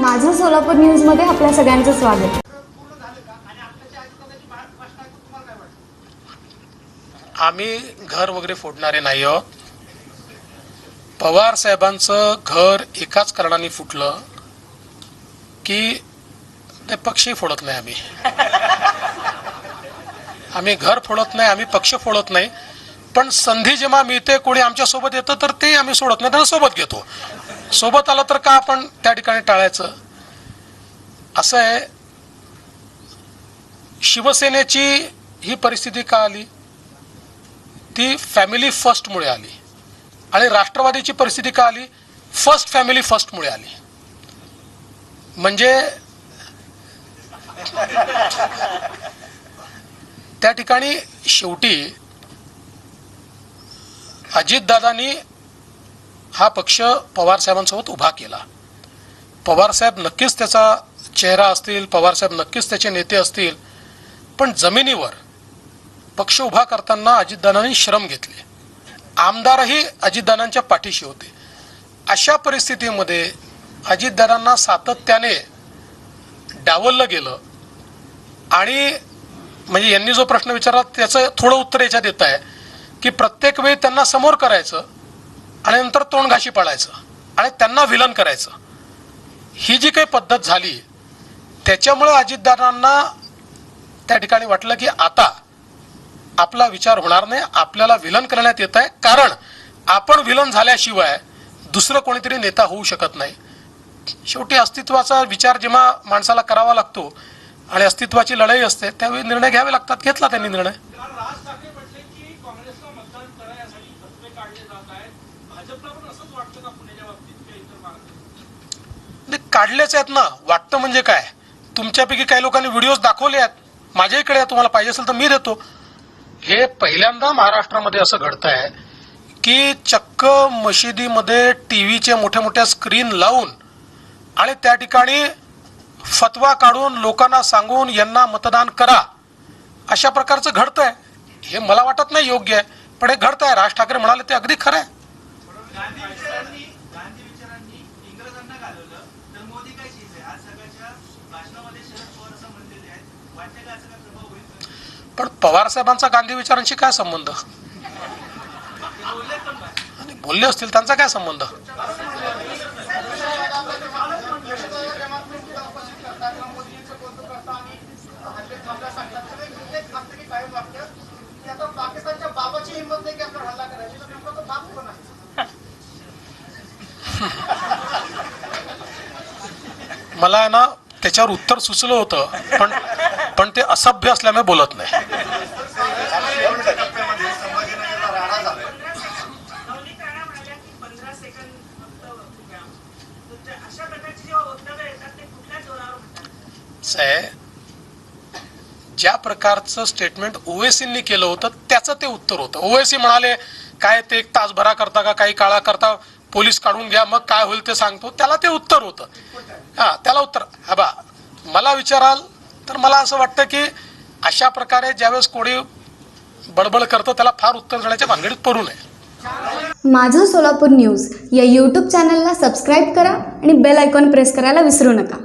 माझं सोलापूर न्यूजमध्ये आपल्या सगळ्यांचं स्वागत. आम्ही घर वगैरे फोडणारे नाही आहोत. पवार साहेबांचं घर एकाच कारणाने फुटलं की ते पक्षी फोडत नाही आम्ही. आम्ही घर फोडत नाही आम्ही पक्ष फोडत नाही. पण संधी जेव्हा मिळते कोणी आमच्यासोबत येतं तर ते आम्ही सोडत नाही त्यांना सोबत घेतो. सोबत आलं तर का आपण त्या ठिकाणी टाळायचं? असं आहे. शिवसेनेची ही परिस्थिती का आली? ती फॅमिली फर्स्टमुळे आली. आणि राष्ट्रवादीची परिस्थिती का आली? फर्स्ट फॅमिली फर्स्टमुळे आली. म्हणजे त्या ठिकाणी शेवटी अजितदादांनी हा पक्ष पवारसाहेबांसोबत उभा केला. पवारसाहेब नक्कीच त्याचा चेहरा असतील पवारसाहेब नक्कीच त्याचे नेते असतील पण जमिनीवर पक्ष उभा करताना अजितदादांनी श्रम घेतले. आमदारही अजितदादांच्या पाठीशी होते. अशा परिस्थितीमध्ये अजितदादांना सातत्याने डावललं गेलं आणि म्हणजे यांनी जो प्रश्न विचारला त्याचं थोडं उत्तर याच्यात येत आहे की प्रत्येक वेळी त्यांना समोर करायचं आणि नंतर तोंडघाशी पळायचं आणि त्यांना विलन करायचं. ही जी काही पद्धत झाली त्याच्यामुळे अजितदादांना त्या ठिकाणी वाटलं की आता आपला विचार होणार नाही आपल्याला विलन करण्यात येत आहे. कारण आपण विलन झाल्याशिवाय दुसरं कोणीतरी नेता होऊ शकत नाही. शेवटी अस्तित्वाचा विचार जेव्हा माणसाला करावा लागतो आणि अस्तित्वाची लढाई असते त्यावेळी निर्णय घ्यावे लागतात. घेतला त्यांनी निर्णय काल राज ठाकरे म्हटले की काँग्रेसला मतदान करा यासाठी तत्वे काढले जात आहेत भाजपला पण असंच वाटतं का पुण्याच्या बाबतीत किंवा इतर भागात नाही काढलेच आहेत ना. वाटतं म्हणजे काय? तुमच्यापैकी काही लोकांनी व्हिडिओज दाखवले आहेत. माझ्याकडे इकडे तुम्हाला पाहिजे असेल तर मी देतो. हे पहिल्यांदा महाराष्ट्रामध्ये असं घडत आहे की चक्क मशिदीमध्ये टीव्हीचे मोठ्या मोठ्या स्क्रीन लावून आणि त्या ठिकाणी फतवा काढून लोकांना सांगून यांना मतदान करा अशा प्रकारचं घडतंय. हे मला वाटत नाही योग्य आहे पण हे घडत आहे राज ठाकरे म्हणाले ते अगदी खरं आहे गांधी विचारांनी गांधी विचारांनी इंग्रजांना घालवलं तर मोदी काय चीज आहे आज सगळ्याच्या भाषणामध्ये शरद पवार असं म्हणलेले आहेत वाटतं का असं काय प्रभाव होईल पण पवार साहेबांचा गांधी विचारांशी काय संबंध? बोलले आणि बोलले असतील त्यांचा काय संबंध? मला आहे ना त्याच्यावर उत्तर सुचलं होतं पण पण ते असभ्य असल्यामुळे बोलत नाही. ज्या प्रकारचं स्टेटमेंट ओवेसींनी केलं होतं त्याचं ते उत्तर होतं. ओवेसी म्हणाले काय ते एक तासभरा करता का काही काळा करता पोलीस काढून घ्या मग काय होईल ते सांगतो. त्याला ते उत्तर होतं. हा त्याला उत्तर हा बा मला विचाराल तर मला असं वाटतं की अशा प्रकारे ज्यावेळेस कोणी बडबड करतं त्याला फार उत्तर देण्याच्या भानगडीत पडू नये. माझं सोलापूर न्यूज या यूट्यूब चॅनलला सबस्क्राईब करा आणि बेल आयकॉन प्रेस करायला विसरू नका.